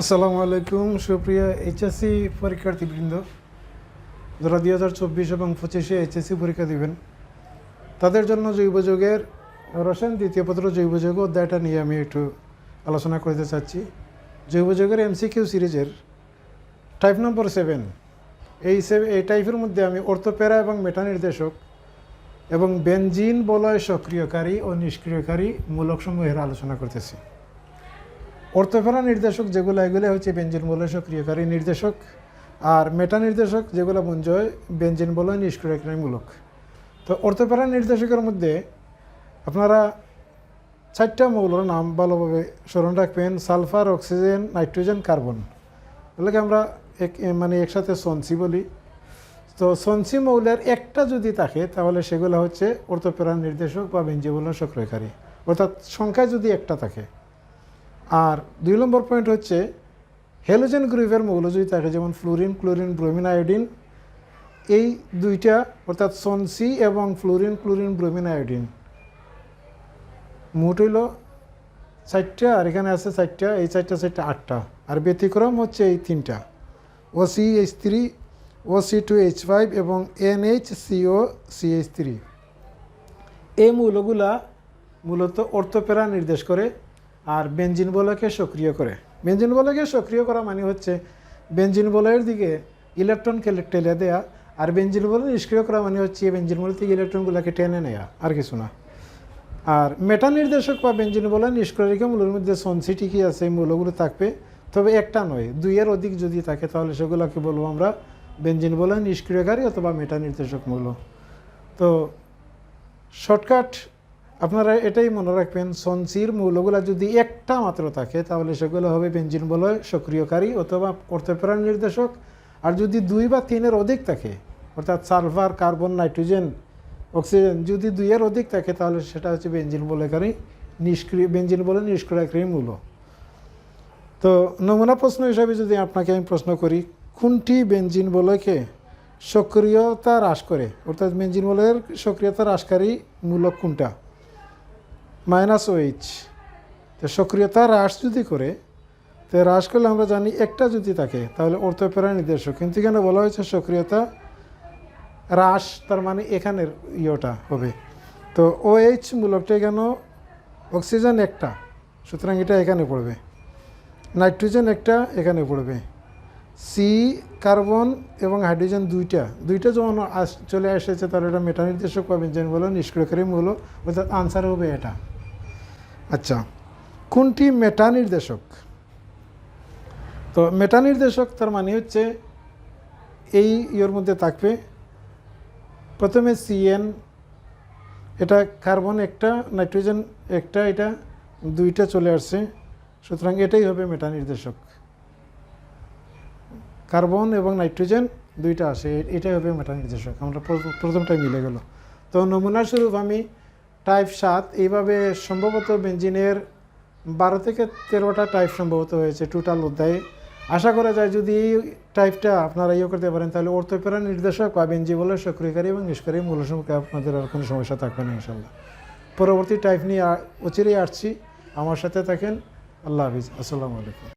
আসসালামু আলাইকুম, সুপ্রিয়া এইচএসসি পরীক্ষার্থীবৃন্দ। যারা দুই হাজার চব্বিশ এবং পঁচিশে এইচএসসি পরীক্ষা দিবেন, তাদের জন্য জৈব যৌগের রসায়ন দ্বিতীয় পত্র জৈব যৌগ অধ্যায়টা নিয়ে আমি একটু আলোচনা করতে চাচ্ছি। জৈব যৌগের এমসিকিউ সিরিজের টাইপ নম্বর সেভেন এই এই টাইপের মধ্যে আমি অর্থোপেরা এবং মেটা নির্দেশক এবং বেনজিন বলয় সক্রিয়কারী ও নিষ্ক্রিয়কারী মূলকসমূহের আলোচনা করতেছি। অর্থোপেরা নির্দেশক যেগুলো এগুলো হচ্ছে বেঞ্জিন বলয় সক্রিয়কারী নির্দেশক আর মেটা নির্দেশক যেগুলো বঞ্জয় বেঞ্জিন বলয় নিষ্ক্রিয়কারীমূলক তো অর্থোপেরা নির্দেশকের মধ্যে আপনারা চারটা মৌলর নাম ভালোভাবে স্মরণ রাখবেন। Sulphur, oxygen, nitrogen, carbon. এগুলোকে আমরা এক মানে একসাথে সনসি বলি। তো সনসি মৌলের একটা যদি থাকে, তাহলে সেগুলো হচ্ছে অর্থোপেরা নির্দেশক বা বেঞ্জিবল সক্রিয়কারী। অর্থাৎ সংখ্যায় যদি একটা থাকে আর দুই নম্বর পয়েন্ট হচ্ছে হেলোজেন গ্রুপের মৌল যদি থাকে যেমন ফ্লোরিন ক্লোরিন ব্রোমিন আয়োডিন এই দুইটা অর্থাৎ সনসি এবং ফ্লোরিন ক্লোরিন ব্রোমিন আয়োডিন মোট হইল চারটা, আর এখানে আছে চারটা, এই চারটা চারটা আটটা। আর ব্যতিক্রম হচ্ছে এই তিনটা। O C H three O C two H five এবং N H CO C H three এই মৌলগুলা মূলত অর্থোপেরা নির্দেশ করে। আর বেঞ্জিন বলয়কে সক্রিয় করে। বেঞ্জিন বলয়কে সক্রিয় করা মানে হচ্ছে বেঞ্জিন বলয়ের দিকে ইলেকট্রন টেলে দেয়া আর বেঞ্জিন বলয় নিষ্ক্রিয় করা মানে হচ্ছে বেঞ্জিন বলয় থেকে ইলেকট্রনগুলোকে টেনে নেয়া, আর কিছু না। আর মেটা নির্দেশক বা বেঞ্জিন বলয় নিষ্ক্রিয় রেখে মূলের মধ্যে সনসি ঠিকই আছে মূলগুলো থাকবে। তবে একটা নয়, দুইয়ের অধিক যদি থাকে তাহলে সেগুলোকে বলব আমরা বেঞ্জিন বলয় নিষ্ক্রিয়কারী অথবা মেটা নির্দেশক মূল। তো শর্টকাট আপনারা এটাই মনে রাখবেন সনসির মৌলগুলো যদি একটা মাত্র থাকে, তাহলে সেগুলো হবে বেঞ্জিন বলয়, সক্রিয়কারী অথবা অর্থপ্রেরণ নির্দেশক। আর যদি দুই বা তিনের অধিক থাকে, অর্থাৎ সালফার কার্বন, নাইট্রোজেন, অক্সিজেন যদি দুইয়ের অধিক থাকে, তাহলে সেটা হচ্ছে বেঞ্জিন বলয়কারী নিষ্ক্রিয়, বেঞ্জিন বলে নিষ্ক্রিয়কারী মূল। তো নমুনা প্রশ্ন হিসাবে যদি আপনাকে আমি প্রশ্ন করি, কোনটি বেঞ্জিন বলয়কে সক্রিয়তা হ্রাস করে? অর্থাৎ বেঞ্জিন বলয়ের সক্রিয়তা হ্রাসকারী মূলক কোনটা? মাইনাস ওইচ তো সক্রিয়তা হ্রাস যদি করে, তো হ্রাস করলে আমরা জানি একটা যদি থাকে, তাহলে অর্থোপেরা নির্দেশক। কিন্তু এখানে বলা হয়েছে সক্রিয়তা হ্রাস, তার মানে এখানের ইয়েটা হবে। তো ওএইচ মূলকটা কেন অক্সিজেন একটা, সুতরাং এটা এখানে পড়বে। নাইট্রোজেন একটা এখানে পড়বে। সি কার্বন এবং হাইড্রোজেন দুইটা। দুইটা যখন চলে এসেছে, তাহলে এটা মেটা নির্দেশক পাবেন, যেন বলো নিষ্ক্রিয়কারী মূল। অর্থাৎ আনসার হবে এটা। আচ্ছা কোনটি মেটা নির্দেশক তো মেটা নির্দেশক তার মানে হচ্ছে এই ইয়ের মধ্যে থাকবে, প্রথমে সিএন এটা কার্বন একটা নাইট্রোজেন একটা, এটা দুইটা চলে আসছে। সুতরাং এটাই হবে মেটা নির্দেশক কার্বন এবং নাইট্রোজেন দুইটা আসে এটাই হবে মেটা নির্দেশক। আমরা প্রথম- প্রথমটাই মিলে গেল। তো নমুনা স্বরূপ আমি টাইপ সাত, এইভাবে সম্ভবত বেঞ্জিনের বারো থেকে তেরোটা টাইপ সম্ভবত হয়েছে টোটাল অধ্যায়ে। আশা করা যায় যদি এই টাইপটা আপনারা ইয়ে করতে পারেন, তাহলে অর্থোপেরা নির্দেশক বা বেঞ্জি বলে সক্রিয়কারী এবং নিষ্কারী মূল সম্পর্কে আপনাদের আর কোনো সমস্যা থাকবে না ইনশাল্লাহ পরবর্তী টাইপ নিয়ে অচিরেই আসছি। আমার সাথে থাকেন। আল্লাহ হাফিজ। আসসালামু আলাইকুম।